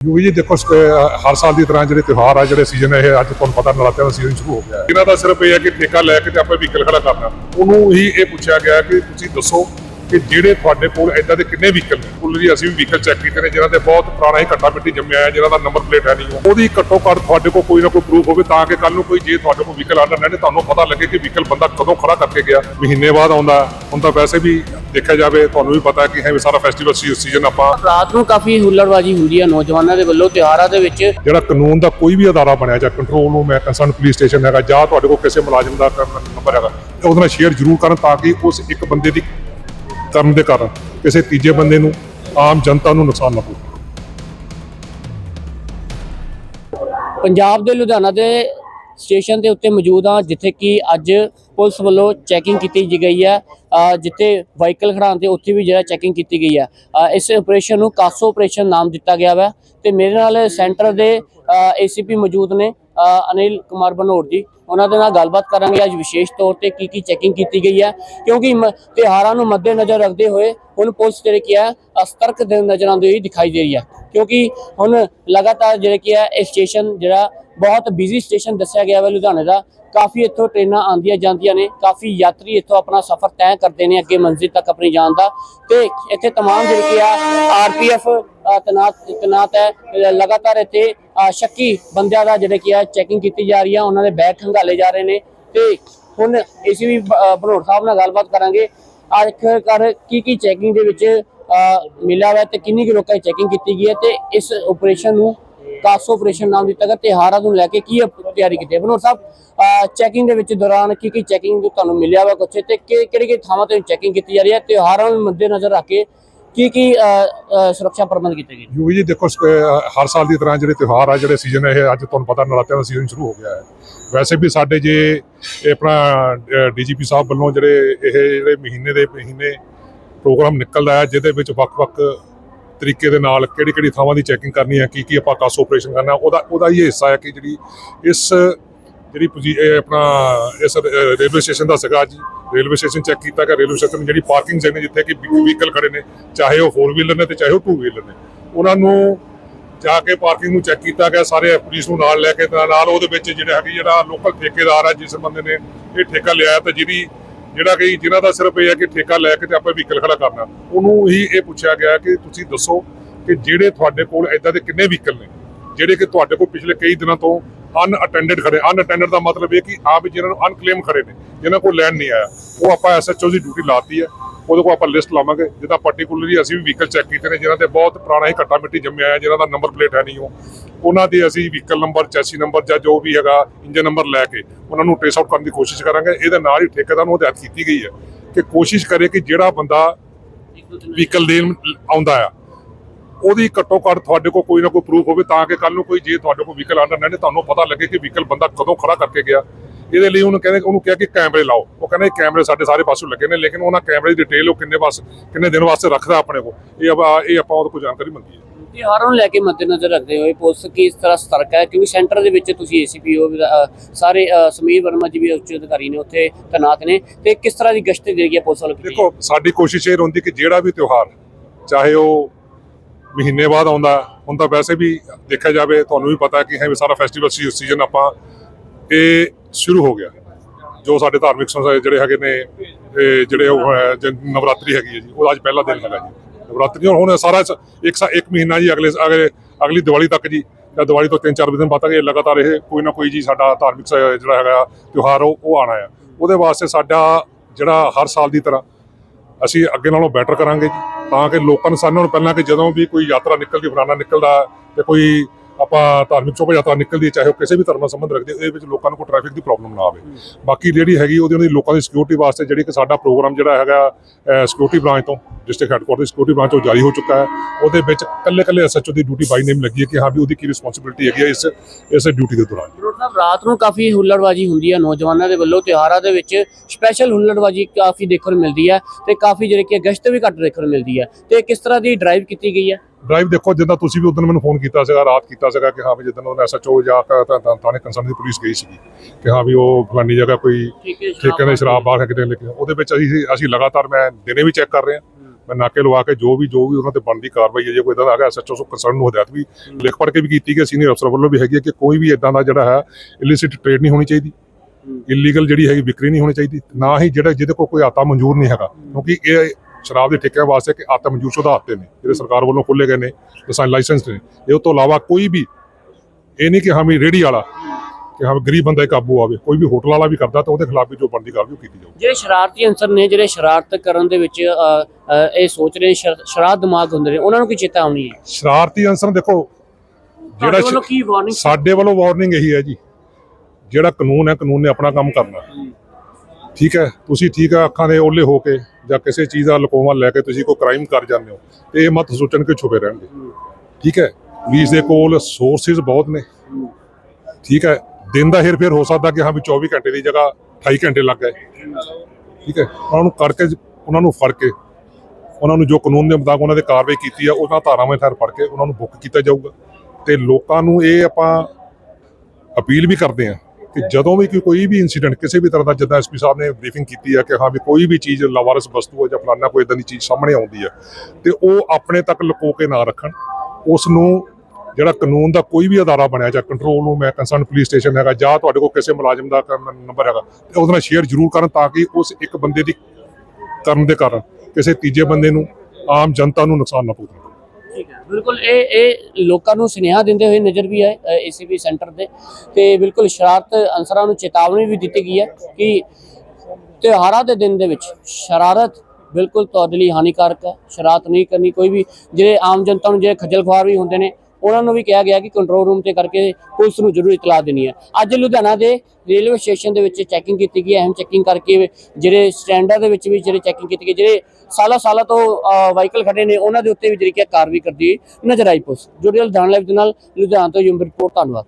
UV ਜੀ ਦੇਖੋ ਹਰ ਸਾਲ ਦੀ ਤਰ੍ਹਾਂ ਜਿਹੜੇ ਤਿਉਹਾਰ ਆ, ਜਿਹੜੇ ਸੀਜ਼ਨ ਇਹ ਅੱਜ ਤੁਹਾਨੂੰ ਪਤਾ ਨਰਾਤਿਆਂ ਦਾ ਸੀਜ਼ਨ ਸ਼ੁਰੂ ਹੋ ਗਿਆ ਇਹਨਾਂ ਦਾ ਸਿਰਫ ਇਹ ਹੈ ਕਿ ਠੇਕਾ ਲੈ ਕੇ ਤੇ ਆਪਾਂ ਵਹੀਕਲ ਖੜਾ ਕਰਨਾ। ਉਹਨੂੰ ਹੀ ਇਹ ਪੁੱਛਿਆ ਗਿਆ ਕਿ ਤੁਸੀਂ ਦੱਸੋ ਕਿ ਜਿਹੜੇ ਤੁਹਾਡੇ ਕੋਲ ਇਦਾਂ ਦੇ ਕਿੰਨੇ ਵਹੀਕਲ ਨੇ? ਕੁੱਲ ਜੀ ਅਸੀਂ ਵੀ ਵਹੀਕਲ ਚੈੱਕ ਕੀਤੇ ਨੇ ਜਿਨ੍ਹਾਂ ਦੇ ਬਹੁਤ ਪੁਰਾਣਾ ਹੀ ਘੱਟਾ ਮਿੱਟੀ ਜੰਮਿਆ ਹੈ ਜਿਨ੍ਹਾਂ ਦਾ ਨੰਬਰ ਪਲੇਟ ਹੈ ਨਹੀਂ। ਉਹਦੀ ਘੱਟੋ ਘੱਟ ਤੁਹਾਡੇ ਕੋਲ ਕੋਈ ਨਾ ਕੋਈ ਪ੍ਰੂਫ ਹੋਵੇ ਤਾਂ ਕਿ ਕੱਲ ਨੂੰ ਕੋਈ ਜੇ ਤੁਹਾਡੇ ਕੋਲ ਵਹੀਕਲ ਆਉਂਦਾ ਨਹੀਂ ਤੁਹਾਨੂੰ ਪਤਾ ਲੱਗੇ ਕਿ ਵਹੀਕਲ ਬੰਦਾ ਕਦੋਂ ਖੜਾ ਕਰਕੇ ਗਿਆ। ਮਹੀਨੇ ਬਾਅਦ ਆਉਂਦਾ ਹੁਣ ਤਾਂ ਵੈਸੇ ਵੀ ਦੇਖਿਆ ਜਾਵੇ ਤੁਹਾਨੂੰ ਵੀ ਪਤਾ ਕਿ ਹੈ ਵੀ ਸਾਰਾ ਫੈਸਟੀਵਲ ਸੀਜ਼ਨ ਆਪਾਂ ਰਾਤ ਨੂੰ ਕਾਫੀ ਹੁੱਲੜਬਾਜੀ ਹੁੰਦੀ ਹੈ ਨੌਜਵਾਨਾਂ ਦੇ ਵੱਲੋਂ ਤਿਉਹਾਰਾਂ ਦੇ ਵਿੱਚ। ਜਿਹੜਾ ਕਾਨੂੰਨ ਦਾ ਕੋਈ ਵੀ ਅਦਾਰਾ ਬਣਿਆ ਜਾਂ ਕੰਟਰੋਲ ਰੂਮ ਹੈ ਕੰਸਰਨ ਪੁਲਿਸ ਸਟੇਸ਼ਨ ਹੈਗਾ ਜਾਂ ਤੁਹਾਡੇ ਕੋਲ ਕਿਸੇ ਮੁਲਾਜ਼ਮ ਦਾ ਨੰਬਰ ਹੈਗਾ ਤੇ ਉਹਦੇ ਨਾਲ ਸ਼ੇਅਰ ਜ਼ਰੂਰ ਕਰਨ ਤਾਂ ਕਿ ਉਸ ਇੱਕ ਬੰਦੇ ਦੀ ਕਰਨ ਦੇ ਕਾਰਨ ਕਿਸੇ ਤੀਜੇ ਬੰਦੇ ਨੂੰ ਆਮ ਜਨਤਾ ਨੂੰ ਨੁਕਸਾਨ ਨਾ ਹੋਵੇ। ਪੰਜਾਬ ਦੇ ਲੁਧਿਆਣਾ ਦੇ ਸਟੇਸ਼ਨ ਦੇ ਉੱਤੇ ਮੌਜੂਦ ਹਾਂ, ਜਿੱਥੇ ਕਿ ਅੱਜ ਪੁਲਿਸ ਵੱਲੋਂ ਚੈਕਿੰਗ ਕੀਤੀ ਗਈ ਹੈ। ਜਿੱਥੇ ਵਾਹੀਕਲ ਖੜਾਉਣ ਤੇ ਉੱਥੇ ਵੀ ਜਿਹੜਾ ਚੈਕਿੰਗ ਕੀਤੀ ਗਈ ਹੈ। ਇਸ ਆਪਰੇਸ਼ਨ ਨੂੰ ਕਾਸੋ ਆਪਰੇਸ਼ਨ ਨਾਮ ਦਿੱਤਾ ਗਿਆ ਵਾ ਤੇ ਮੇਰੇ ਨਾਲ ਸੈਂਟਰ ਦੇ ਏਸੀਪੀ ਮੌਜੂਦ ਨੇ ਅਨਿਲ ਕੁਮਾਰ ਬਨੋੜ ਜੀ। ਉਹਨਾਂ ਦੇ ਨਾਲ ਗੱਲਬਾਤ ਕਰਾਂਗੇ ਅੱਜ ਵਿਸ਼ੇਸ਼ ਤੌਰ ਤੇ ਕੀ ਕੀ ਚੈਕਿੰਗ ਕੀਤੀ ਗਈ ਹੈ। ਕਿਉਂਕਿ ਮ- ਤਿਉਹਾਰਾਂ ਨੂੰ ਮੱਦੇਨਜ਼ਰ ਰੱਖਦੇ ਹੋਏ ਹੁਣ ਪੁਲਿਸ ਜਿਹੜੇ ਕੀ ਹੈ ਸਤਰਕ ਦੇ ਨਜ਼ਰ ਆਉਂਦੀ ਹੋਈ ਦਿਖਾਈ ਦੇ ਰਹੀ ਹੈ। ਕਿਉਂਕਿ ਹੁਣ ਲਗਾਤਾਰ ਜਿਹੜੇ ਕੀ ਹੈ, ਇਹ ਸਟੇਸ਼ਨ ਜਿਹੜਾ ਬਹੁਤ ਬਿਜ਼ੀ ਸਟੇਸ਼ਨ ਦੱਸਿਆ ਗਿਆ ਹੈ ਲੁਧਿਆਣੇ ਦਾ ਕਾਫੀ ਇੱਥੋਂ ਟ੍ਰੇਨਾਂ ਆਉਂਦੀਆਂ ਜਾਂਦੀਆਂ ਨੇ ਕਾਫੀ ਯਾਤਰੀ ਇੱਥੋਂ ਆਪਣਾ ਸਫ਼ਰ ਤੈਅ ਕਰਦੇ ਨੇ ਅੱਗੇ ਮੰਜ਼ਿਲ ਤੱਕ ਆਪਣੀ ਜਾਣ ਦਾ ਤੇ ਇੱਥੇ तमाम ਜਿਹੜੀ ਕੀ ਆ ਆਰਪੀਐਫ ਤਨਾਤ ਤਨਾਤ ਹੈ ਅ, ਲਗਾਤਾਰ ਇੱਥੇ ਅ, ਸ਼ੱਕੀ ਬੰਦਿਆਂ ਦਾ ਜਿਹੜੇ ਕੀ ਆ ਚੈਕਿੰਗ ਕੀਤੀ ਜਾ ਰਹੀ ਆ ਉਹਨਾਂ ਦੇ ਬੈਗ ਖੰਗਾਲੇ ਜਾ ਰਹੇ ਨੇ ਤੇ ਹੁਣ ਅਸੀਂ ਵੀ ਬਨੋੜ ਸਾਹਿਬ ਨਾਲ ਗੱਲਬਾਤ ਕਰਾਂਗੇ ਆਖਿਰਕਾਰ ਕੀ ਕੀ ਚੈਕਿੰਗ ਦੇ ਵਿੱਚ ਅ, ਮਿਲਿਆ ਹੋਇਆ ਤੇ ਕਿੰਨੀ ਕੁ ਲੋਕਾਂ ਦੀ ਚੈਕਿੰਗ ਕੀਤੀ ਗਈ ਹੈ ਤੇ ਇਸ ਆਪਰੇਸ਼ਨ ਨੂੰ ਕਾਸੋ ਆਪਰੇਸ਼ਨ ਨਾਮ ਦਿੱਤਾ ਗਿਆ, ਤਿਉਹਾਰਾਂ ਨੂੰ ਲੈ ਕੇ ਕੀ ਤਿਆਰੀ ਕੀਤੀ ਹੈ? ਬਨੋਰ ਸਾਹਿਬ ਚੈਕਿੰਗ ਦੇ ਵਿੱਚ ਦੌਰਾਨ ਕੀ ਕੀ ਚੈਕਿੰਗ ਤੁਹਾਨੂੰ ਮਿਲਿਆ ਵਾ ਕੁਛ? ਤੇ ਕਿਹੜੀ ਕਿਹੜੀ ਥਾਵਾਂ ਤੇ ਚੈਕਿੰਗ ਕੀਤੀ ਜਾ ਰਹੀ ਹੈ? ਤਿਉਹਾਰਾਂ ਨੂੰ ਮੱਦੇਨਜ਼ਰ ਰੱਖ ਕੇ ਕੀ ਕੀ ਸੁਰੱਖਿਆ ਪ੍ਰਬੰਧ ਕੀਤੇ ਗਏ ਨੇ? ਜੀ ਦੇਖੋ ਹਰ ਸਾਲ ਦੀ ਤਰ੍ਹਾਂ ਜਿਹੜੇ ਤਿਉਹਾਰ ਆ, ਜਿਹੜੇ ਸੀਜ਼ਨ ਇਹ ਅੱਜ ਤੁਹਾਨੂੰ ਪਤਾ ਨਰਾਤਿਆਂ ਦਾ ਸੀਜ਼ਨ ਸ਼ੁਰੂ ਹੋ ਗਿਆ ਹੈ। ਵੈਸੇ ਵੀ ਸਾਡੇ ਜੇ ਆਪਣਾ ਡੀਜੀਪੀ ਸਾਹਿਬ ਵੱਲੋਂ ਜਿਹੜੇ ਇਹ ਜਿਹੜੇ ਮਹੀਨੇ ਦੇ ਮਹੀਨੇ ਪ੍ਰੋਗਰਾਮ ਨਿਕਲਦਾ ਹੈ, ਜਿਹਦੇ ਵਿੱਚ ਵੱਖ-ਵੱਖ ਤਰੀਕੇ ਦੇ ਨਾਲ ਕਿਹੜੀ ਕਿਹੜੀ ਥਾਵਾਂ ਦੀ ਚੈਕਿੰਗ ਕਰਨੀ ਹੈ, ਕੀ ਕੀ ਆਪਾਂ ਕਾਸ ਆਪਰੇਸ਼ਨ ਕਰਨਾ, ਉਹਦਾ ਉਹਦਾ ਇਹ ਹਿੱਸਾ ਹੈ ਕਿ ਜਿਹੜੀ ਇਸ ਜਿਹੜੀ ਪੁਜੀ- ਇਹ ਆਪਣਾ ਇਸ ਰੇਲਵੇ ਸਟੇਸ਼ਨ ਦਾ ਸੀਗਾ ਜੀ ਰੇਲਵੇ ਸਟੇਸ਼ਨ ਚੈੱਕ ਕੀਤਾ ਕਿ ਰੇਲਵੇ ਸਟੇਸ਼ਨ ਜਿਹੜੀ ਪਾਰਕਿੰਗ ਨੇ ਜਿੱਥੇ ਕਿ ਵਹੀਕਲ ਖੜੇ ਨੇ, ਚਾਹੇ ਉਹ 4 ਵੀਲਰ ਨੇ ਤੇ ਚਾਹੇ ਉਹ 2 ਵੀਲਰ ਨੇ। ਉਹਨਾਂ ਨੂੰ ਜਾ ਕੇ ਪਾਰਕਿੰਗ ਨੂੰ ਚੈੱਕ ਕੀਤਾ ਗਿਆ, ਸਾਰੇ ਪੁਲਿਸ ਨੂੰ ਨਾਲ ਲੈ ਕੇ ਨਾਲ ਉਹਦੇ ਵਿੱਚ ਜਿਹੜਾ ਹੈਗੀ ਜਿਹੜਾ ਲੋਕਲ ਠੇਕੇਦਾਰ ਹੈ ਜਿਸ ਬੰਦੇ ਨੇ ਇਹ ਠੇਕਾ ਲਿਆ ਤਾਂ ਜਿਹਦੀ ਜਿਹੜਾ ਕਿ ਜਿਨ੍ਹਾਂ ਦਾ ਸਿਰਫ ਇਹ ਹੈ ਕਿ ਠੇਕਾ ਲੈ ਕੇ ਤੇ ਆਪਾਂ ਵਹੀਕਲ ਖੜਾ ਕਰਨਾ। ਉਹਨੂੰ ਹੀ ਇਹ ਪੁੱਛਿਆ ਗਿਆ ਕਿ ਤੁਸੀਂ ਦੱਸੋ ਕਿ ਜਿਹੜੇ ਤੁਹਾਡੇ ਕੋਲ ਇਦਾਂ ਦੇ ਕਿੰਨੇ ਵਹੀਕਲ ਨੇ, ਜਿਹੜੇ ਕਿ ਤੁਹਾਡੇ ਕੋਲ ਪਿਛਲੇ ਕਈ ਦਿਨਾਂ ਤੋਂ ਅਨਅਟੈਂਡਡ ਖੜੇ। ਅਨਅਟੈਂਡਡ ਦਾ ਮਤਲਬ ਇਹ ਕਿ ਆਪ ਜਿਹਨਾਂ ਨੂੰ ਅਨਕਲੇਮ ਖੜੇ ਨੇ ਜਿਹਨਾਂ ਕੋਲ ਲੈਣ ਨਹੀਂ ਆਇਆ, ਉਹ ਆਪਾਂ ਐਸਐਚਓ ਦੀ ਡਿਊਟੀ ਲਾਤੀ ਹੈ। ਉਹਦੇ ਕੋਲ ਆਪਾਂ ਲਿਸਟ ਲਾਵਾਂਗੇ। ਜਿਹਦਾ ਪਾਰਟਿਕੂਲਰਲੀ ਅਸੀਂ ਵੀ ਵਹੀਕਲ ਚੈੱਕ ਕੀਤੇ ਨੇ, ਜਿਨ੍ਹਾਂ ਤੇ ਬਹੁਤ ਪੁਰਾਣਾ ਹੀ ਘੱਟਾ ਮਿੱਟੀ ਜੰਮਿਆ ਹੈ ਜਿਨ੍ਹਾਂ ਦਾ ਨੰਬਰ ਪਲੇਟ ਹੈ ਨਹੀਂ ਉਹ। ਉਹਨਾਂ ਦੇ ਅਸੀਂ ਵਹੀਕਲ ਨੰਬਰ ਚੈਸੀ ਨੰਬਰ ਜਾਂ ਜੋ ਵੀ ਹੈਗਾ ਇੰਜਨ ਨੰਬਰ ਲੈ ਕੇ ਉਹਨਾਂ ਨੂੰ ਟ੍ਰੇਸ ਆਊਟ ਕਰਨ ਦੀ ਕੋਸ਼ਿਸ਼ ਕਰਾਂਗੇ। ਇਹਦੇ ਨਾਲ ਹੀ ਠੇਕੇਦਾਰ ਨੂੰ ਹਦਾਇਤ ਕੀਤੀ ਗਈ ਹੈ ਕਿ ਕੋਸ਼ਿਸ਼ ਕਰੇ ਕਿ ਜਿਹੜਾ ਬੰਦਾ ਵਹੀਕਲ ਦੇਣ ਆਉਂਦਾ ਆ, ਉਹਦੀ ਘੱਟੋ ਘੱਟ ਤੁਹਾਡੇ ਕੋਲ ਕੋਈ ਨਾ ਕੋਈ ਪ੍ਰੂਫ ਹੋਵੇ, ਤਾਂ ਕਿ ਕੱਲ ਨੂੰ ਕੋਈ ਜੇ ਤੁਹਾਡੇ ਕੋਲ ਵਹੀਕਲ ਆਉਂਦਾ ਨਹੀਂ, ਤੁਹਾਨੂੰ ਪਤਾ ਲੱਗੇ ਕਿ ਵਹੀਕਲ ਬੰਦਾ ਕਦੋਂ ਖੜਾ ਕਰਕੇ ਗਿਆ। ਇਹਦੇ ਲਈ ਉਹਨੂੰ ਕਹਿੰਦੇ ਉਹਨੂੰ ਕਿਹਾ ਕਿ ਕੈਮਰੇ ਲਾਓ। ਉਹ ਕਹਿੰਦੇ ਕੈਮਰੇ ਸਾਡੇ ਸਾਰੇ ਪਾਸੋਂ ਲੱਗੇ ਨੇ ਲੇਕਿਨ ਉਹਨਾਂ ਕੈਮਰੇ ਦੀ ਡਿਟੇਲ ਉਹ ਕਿੰਨੇ ਵਾਸ ਕਿੰਨੇ ਦਿਨ ਵਾਸਤੇ ਰੱਖਦਾ ਆਪਣੇ ਕੋਲ? ਇਹ ਇਹ ਆਪਾਂ ਉਹਦੇ ਕੋਲ ਜਾਣਕਾਰੀ ਮੰਗੀ ਹੈ ਤਿਉਹਾਰਾਂ ਨੂੰ ਲੈ ਕੇ ਮੱਦੇਨਜ਼ਰ ਰੱਖਦੇ ਹੋਏ ਪੁਲਿਸ ਕਿਸ ਤਰ੍ਹਾਂ ਸਤਰਕ ਹੈ? ਕਿਉਂਕਿ ਸੈਂਟਰ ਦੇ ਵਿੱਚ ਤੁਸੀਂ ਏਸੀਪੀ ਹੋ ਸਾਰੇ ਸਮੀਰ ਵਰਮਾ ਜੀ ਵੀ ਉੱਚ ਅਧਿਕਾਰੀ ਨੇ ਉੱਥੇ ਤੈਨਾਤ ਨੇ। ਤੇ ਕਿਸ ਤਰ੍ਹਾਂ ਦੀ ਗਸ਼ਤ ਦੇ ਰਹੀ ਹੈ ਪੁਲਿਸ ਵੱਲੋਂ ਦੇਖੋ ਸਾਡੀ ਕੋਸ਼ਿਸ਼ ਇਹ ਹੁੰਦੀ ਕਿ ਜਿਹੜਾ ਵੀ ਤਿਉਹਾਰ ਚਾਹੇ ਉਹ ਮਹੀਨੇ ਬਾਅਦ ਆਉਂਦਾ ਤਾਂ ਵੈਸੇ ਵੀ ਦੇਖਿਆ ਜਾਵੇ ਤੁਹਾਨੂੰ ਵੀ ਪਤਾ ਕਿ ਹੈ ਵੀ ਸਾਰਾ ਫੈਸਟੀਵਲ ਸੀਜ਼ਨ ਆਪਾਂ ਇਹ ਸ਼ੁਰੂ ਹੋ ਗਿਆ। ਜੋ ਸਾਡੇ ਧਾਰਮਿਕ ਸੰਸਥਾ ਜਿਹੜੇ ਹੈਗੇ ਨੇ ਇਹ ਜਿਹੜੇ ਉਹ ਹੈ, ਜ- ਨਵਰਾਤਰੀ ਹੈਗੀ ਹੈ ਜੀ ਉਹ ਅੱਜ ਪਹਿਲਾ ਦਿਨ ਹੈਗਾ ਜੀ। ਨਵਰਾਤਰੀ ਹੁਣ- ਹੁਣ ਸਾਰਾ ਸ- ਇੱਕ ਸਾ- ਇੱਕ ਮਹੀਨਾ ਜੀ ਅਗਲੇ ਅਗਲੇ ਅਗਲੀ ਦੀਵਾਲੀ ਤੱਕ ਜੀ ਜਾਂ ਦੀਵਾਲੀ ਤੋਂ 3-4 ਦਿਨ ਬਾਅਦ ਤੱਕ ਇਹ ਲਗਾਤਾਰ ਇਹ ਕੋਈ ਨਾ ਕੋਈ ਜੀ ਸਾਡਾ ਧਾਰਮਿਕ ਸ- ਜਿਹੜਾ ਹੈਗਾ ਤਿਉਹਾਰ ਉਹ ਉਹ ਆਣਾ ਆ। ਉਹਦੇ ਵਾਸਤੇ ਸਾਡਾ ਜਿਹੜਾ ਹਰ ਸਾਲ ਦੀ ਤਰ੍ਹਾਂ ਅਸੀਂ ਅੱਗੇ ਨਾਲੋਂ ਬੈਟਰ ਕਰਾਂਗੇ ਜੀ ਤਾਂ ਕਿ ਲੋਕਾਂ ਨੂੰ ਸਾਰਿਆਂ ਨੂੰ ਪਹਿਲਾਂ ਕਿ ਜਦੋਂ ਵੀ ਕੋਈ ਯਾਤਰਾ ਨਿਕਲਦੀ ਫਲਾਣਾ ਨਿਕਲਦਾ ਤੇ ਕੋਈ ਆਪਾਂ ਧਾਰਮਿਕ ਸ਼ੋਭਾ ਯਾਤਰਾ ਨਿਕਲਦੀ ਹੈ, ਚਾਹੇ ਉਹ ਕਿਸੇ ਵੀ ਧਰਮ ਨਾਲ ਸੰਬੰਧ ਰੱਖਦੀ ਹੈ, ਇਹਦੇ ਵਿੱਚ ਲੋਕਾਂ ਨੂੰ ਕੋਈ ਟ੍ਰੈਫਿਕ ਦੀ ਪ੍ਰੋਬਲਮ ਨਾ ਆਵੇ। ਬਾਕੀ ਜਿਹੜੀ ਹੈਗੀ ਉਹਦੀ ਉਹਨਾਂ ਲੋਕਾਂ ਦੀ ਸਿਕਿਉਰਿਟੀ ਵਾਸਤੇ ਜਿਹੜੀ ਕਿ ਸਾਡਾ ਪ੍ਰੋਗਰਾਮ ਜਿਹੜਾ ਹੈਗਾ ਸਿਕਿਉਰਿਟੀ ਬ੍ਰਾਂਚ ਤੋਂ ਡਿਸਟ੍ਰਿਕਟ ਹੈੱਡਕੁਆਰਟਰ ਸਿਕਿਉਰਿਟੀ ਬ੍ਰਾਂਚ ਤੋਂ ਜਾਰੀ ਹੋ ਚੁੱਕਾ ਹੈ। ਉਹਦੇ ਵਿੱਚ ਕੱਲੇ ਕੱਲੇ ਐਸਐਚਓ ਦੀ ਡਿਊਟੀ ਬਾਈ ਨੇਮ ਲੱਗੀ ਹੈ ਕਿ ਹਾਂ ਵੀ ਉਹਦੀ ਕੀ ਰਿਸਪੌਂਸਿਬਿਲਟੀ ਹੈਗੀ ਹੈ ਇਸ ਇਸ ਡਿਊਟੀ ਦੇ ਦੌਰਾਨ। ਡਾਕਟਰ ਸਾਹਿਬ ਰਾਤ ਨੂੰ ਕਾਫੀ ਹੁੱਲੜਬਾਜੀ ਹੁੰਦੀ ਹੈ ਨੌਜਵਾਨਾਂ ਦੇ ਵੱਲੋਂ। ਤਿਉਹਾਰਾਂ ਦੇ ਵਿੱਚ ਸਪੈਸ਼ਲ ਹੁੱਲੜਬਾਜੀ ਕਾਫੀ ਦੇਖਣ ਨੂੰ ਮਿਲਦੀ ਹੈ ਤੇ ਕਾਫੀ ਜਿਹੜੇ ਕਿ ਗਸ਼ਤ ਵੀ ਘੱਟ ਦੇਖਣ ਨੂੰ ਮਿਲਦੀ ਹੈ। ਤੇ ਕਿਸ ਤਰ੍ਹਾਂ ਦੀ ਡਰਾਈਵ ਕੀਤੀ ਗਈ ਹੈ? ਡਰਾਈਵ ਦੇਖੋ ਜਿੱਦਾਂ ਤੁਸੀਂ ਵੀ ਉਦੋਂ ਮੈਨੂੰ ਫੋਨ ਕੀਤਾ ਸੀਗਾ ਰਾਤ ਕੀਤਾ ਸੀਗਾ ਕਿ ਹਾਂ ਵੀ ਜਿੱਦਾਂ ਉਹਨਾਂ ਐਸਐਚਓ ਜਾਂ ਥਾਣੇ ਕੰਸਰਨ ਦੀ ਪੁਲਿਸ ਗਈ ਸੀਗੀ ਕਿ ਹਾਂ ਵੀ ਉਹ ਫਲਾਨੀ ਜਗ੍ਹਾ ਕੋਈ ਠੀਕ ਦੇ ਸ਼ਰਾਬ ਬਾਹਰ ਕਿਤੇ ਲਿਖੇ ਉਹਦੇ ਵਿੱਚ ਅਸੀਂ ਅਸੀਂ ਲਗਾਤਾਰ ਮੈਂ ਦਿਨੇ ਵੀ ਚੈੱਕ ਕਰ ਰਹੇ ਹਾਂ ਮੈਂ ਨਾਕੇ ਲਵਾ ਕੇ ਜੋ ਵੀ ਜੋ ਵੀ ਉਹਨਾਂ ਤੇ ਬਣਦੀ ਕਾਰਵਾਈ ਹੈ ਜੇ ਕੋਈ ਇਦਾਂ ਦਾ ਹੈਗਾ ਐਸਐਚਓ ਸੋ ਕੰਸਰਨ ਨੂੰ ਹਦਾਇਤ ਵੀ ਲਿਖ ਪੜ੍ਹ ਕੇ ਵੀ ਕੀਤੀ ਗਈ ਸੀਨੀਅਰ ਅਫਸਰ ਵੱਲੋਂ ਵੀ ਹੈਗੀ ਹੈ ਕਿ ਕੋਈ ਵੀ ਇਦਾਂ ਦਾ ਜਿਹੜਾ ਹੈ ਇਲਿਸਿਟ ਟ੍ਰੇਡ ਨਹੀਂ ਹੋਣੀ ਚਾਹੀਦੀ। ਇਲੀਗਲ ਜਿਹੜੀ ਹੈਗੀ ਵਿਕਰੀ ਨਹੀਂ ਹੋਣੀ ਚਾਹੀਦੀ। ਨਾ ਹੀ ਜਿਹੜਾ ਜਿਹਦੇ ਕੋਲ ਕੋਈ ਆਤਾ ਮਨਜ਼ੂਰ ਨਹੀਂ ਹੈਗਾ। ਕਿਉਂਕਿ ਇਹ ਸ਼ਰਾਬ ਦੇ ਠੇਕਿਆਂ ਵਾਸਤੇ ਕਿ ਆਤਾ ਮਨਜ਼ੂਰ ਸ਼ੁਦਾ ਆਤੇ ਨੇ ਜਿਹੜੇ ਸਰਕਾਰ ਵੱਲੋਂ ਖੋਲੇ ਗਏ ਨੇ ਤੇ ਲਾਇਸੈਂਸ ਨੇ। ਇਹ ਤੋਂ ਇਲਾਵਾ ਕੋਈ ਵੀ ਇਹ ਨਹੀਂ ਕਿ ਹਾਂ ਵੀ ਰੇੜੀ ਵਾਲਾ ਕਿ ਹਾਂ ਗਰੀਬ ਬੰਦਾ ਹੀ ਕਾਬੂ ਆਵੇ ਕੋਈ ਵੀ ਹੋਟਲ ਵਾਲਾ ਵੀ ਕਰਦਾ ਤਾਂ ਉਹਦੇ ਖਿਲਾਫ ਵੀ ਜੋ ਬਣਦੀ ਕਾਰਵਾਈ ਕੀਤੀ ਜਾਊਗੀ। ਜਿਹੜੇ ਸ਼ਰਾਰਤੀ ਅਨਸਰ ਨੇ ਜਿਹੜੇ ਸ਼ਰਾਰਤ ਕਰਨ ਦੇ ਵਿੱਚ ਇਹ ਸੋਚ ਰਹੇ ਸ਼ਰ- ਸ਼ਰਾਰਤ ਦਿਮਾਗ ਹੁੰਦੇ ਨੇ ਉਹਨਾਂ ਨੂੰ ਕੀ ਚੇਤਾਵਨੀ ਹੈ? ਸ਼ਰਾਰਤੀ ਅਨਸਰ ਦੇਖੋ ਜਿਹੜਾ ਸਾਡੇ ਵੱਲੋਂ ਵਾਰਨਿੰਗ ਇਹੀ ਹੈ ਜੀ ਜਿਹੜਾ ਕਾਨੂੰਨ ਹੈ ਕਾਨੂੰਨ ਨੇ ਆਪਣਾ ਕੰਮ ਕਰਨਾ। ਠੀਕ ਹੈ, ਤੁਸੀਂ ਠੀਕ ਹੈ ਅੱਖਾਂ ਦੇ ਓਲੇ ਹੋ ਕੇ ਜਾਂ ਕਿਸੇ ਚੀਜ਼ ਦਾ ਲਕੋਵਾ ਲੈ ਕੇ ਤੁਸੀਂ ਕੋਈ ਕ੍ਰਾਈਮ ਕਰ ਜਾਂਦੇ ਹੋ, ਤੇ ਇਹ ਮਤ ਸੋਚਣ ਕਿ ਛੁਪੇ ਰਹਿਣਗੇ। ਠੀਕ ਹੈ, ਪੁਲਿਸ ਦੇ ਕੋਲ ਸੋਰਸਿਸ ਬਹੁਤ ਨੇ। ਠੀਕ ਹੈ, ਦਿਨ ਦਾ ਹੇਰ ਫੇਰ ਹੋ ਸਕਦਾ ਕਿ ਹਾਂ ਵੀ 24 ਘੰਟੇ ਦੀ ਜਗ੍ਹਾ 28 ਘੰਟੇ ਲੱਗ ਗਏ। ਠੀਕ ਹੈ, ਉਹਨਾਂ ਨੂੰ ਕਰਕੇ ਉਹਨਾਂ ਨੂੰ ਫੜ ਕੇ, ਉਹਨਾਂ ਨੂੰ ਜੋ ਕਾਨੂੰਨ ਦੇ ਮੁਤਾਬਕ ਉਹਨਾਂ ਦੇ ਕਾਰਵਾਈ ਕੀਤੀ ਆ, ਉਹਨਾਂ ਧਾਰਾਵਾਂ ਥਰ ਫੜ ਕੇ ਉਹਨਾਂ ਨੂੰ ਬੁੱਕ ਕੀਤਾ ਜਾਊਗਾ। ਤੇ ਲੋਕਾਂ ਨੂੰ ਇਹ ਆਪਾਂ ਅਪੀਲ ਵੀ ਕਰਦੇ ਆ ਕਿ ਜਦੋਂ ਵੀ ਕੋਈ- ਕੋਈ ਵੀ ਇਨਸੀਡੈਂਟ ਕਿਸੇ ਵੀ ਤਰ੍ਹਾਂ ਦਾ ਜਿੱਦਾਂ ਐਸਪੀ ਸਾਹਿਬ ਨੇ ਬਰੀਫਿੰਗ ਕੀਤੀ ਹੈ ਕਿ ਹਾਂ ਵੀ ਕੋਈ ਵੀ ਚੀਜ਼ ਲਾਵਾਰਸ ਵਸਤੂ ਹੈ ਜਾਂ ਫਲਾਨਾ ਕੋਈ ਇਦਾਂ ਦੀ ਚੀਜ਼ ਸਾਹਮਣੇ ਆਉਂਦੀ ਹੈ, ਤੇ ਉਹ ਆਪਣੇ ਤੱਕ ਲੁਕੋ ਕੇ ਨਾ ਰੱਖਣ, ਉਸ ਨੂੰ ਜਿਹੜਾ ਕਾਨੂੰਨ ਦਾ ਕੋਈ ਵੀ ਅਦਾਰਾ ਬਣਿਆ, ਜਾਂ ਕੰਟਰੋਲ ਰੂਮ ਹੈ ਕੰਸਰਨ ਪੁਲਿਸ ਸਟੇਸ਼ਨ ਹੈਗਾ, ਜਾਂ ਤੁਹਾਡੇ ਕੋਲ ਕਿਸੇ ਮੁਲਾਜ਼ਮ ਦਾ ਨੰਬਰ ਹੈਗਾ, ਤੇ ਉਹਦੇ ਨਾਲ ਸ਼ੇਅਰ ਜ਼ਰੂਰ ਕਰਨ ਤਾਂ ਕਿ ਉਸ ਇੱਕ ਬੰਦੇ ਦੀ ਕਰਨ ਦੇ ਕਾਰਨ ਕਿਸੇ ਤੀਜੇ ਬੰਦੇ ਨੂੰ ਆਮ ਜਨਤਾ ਨੂੰ ਨੁਕਸਾਨ ਨਾ ਪਹੁੰਚੇ। ਠੀਕ ਹੈ ਬਿਲਕੁਲ, ਇਹ ਇਹ ਲੋਕਾਂ ਨੂੰ ਸੁਨੇਹਾ ਦਿੰਦੇ ਹੋਏ ਨਜ਼ਰ ਵੀ ਆਏ ਏਸੀਬੀ ਸੈਂਟਰ ਦੇ ਤੇ ਬਿਲਕੁਲ ਸ਼ਰਾਰਤ ਅਨਸਰਾਂ ਨੂੰ ਚੇਤਾਵਨੀ ਵੀ ਦਿੱਤੀ ਗਈ ਹੈ ਕਿ ਤਿਉਹਾਰਾਂ ਦੇ ਦਿਨ ਦੇ ਵਿੱਚ ਸ਼ਰਾਰਤ ਬਿਲਕੁਲ ਤੁਹਾਡੇ ਲਈ ਹਾਨੀਕਾਰਕ ਹੈ। ਸ਼ਰਾਰਤ ਨਹੀਂ ਕਰਨੀ ਕੋਈ ਵੀ, ਜਿਹੜੇ ਆਮ ਜਨਤਾ ਨੂੰ ਜਿਹੜੇ ਖੱਜਲ ਖੁਆਰ ਵੀ ਹੁੰਦੇ ਨੇ ਉਹਨਾਂ ਨੂੰ ਵੀ ਕਿਹਾ ਗਿਆ ਕਿ ਕੰਟਰੋਲ ਰੂਮ ਤੇ ਕਰਕੇ ਪੁਲਿਸ ਨੂੰ ਜ਼ਰੂਰ ਇਤਲਾਹ ਦੇਣੀ ਹੈ। ਅੱਜ ਲੁਧਿਆਣਾ ਦੇ ਰੇਲਵੇ ਸਟੇਸ਼ਨ ਦੇ ਵਿੱਚ ਚੈਕਿੰਗ ਕੀਤੀ ਗਈ ਅਹਿਮ ਚੈਕਿੰਗ ਕਰਕੇ ਜਿਹੜੇ ਸਟੈਂਡਾਂ ਦੇ ਵਿੱਚ ਵੀ ਜਿਹੜੇ ਚੈਕਿੰਗ ਕੀਤੀ ਗਈ, ਜਿਹੜੇ ਸਾਲਾਂ ਸਾਲਾਂ ਤੋਂ ਵਾਹੀਕਲ ਖੜੇ ਨੇ, ਉਹਨਾਂ ਦੇ ਉੱਤੇ ਵੀ ਜਿਹੜੀ ਕਿ ਕਾਰਵਾਈ ਕਰਦੀ ਨਜ਼ਰ ਆਈ ਪੁਲਿਸ। ਜੁੜੀਲ ਜਾਣ ਲਾਈਵ ਦੇ ਨਾਲ। ਲੁਧਿਆਣਾ ਤੋਂ ਯੂਮ ਰਿਪੋਰਟ ਧੰਨਵਾਦ।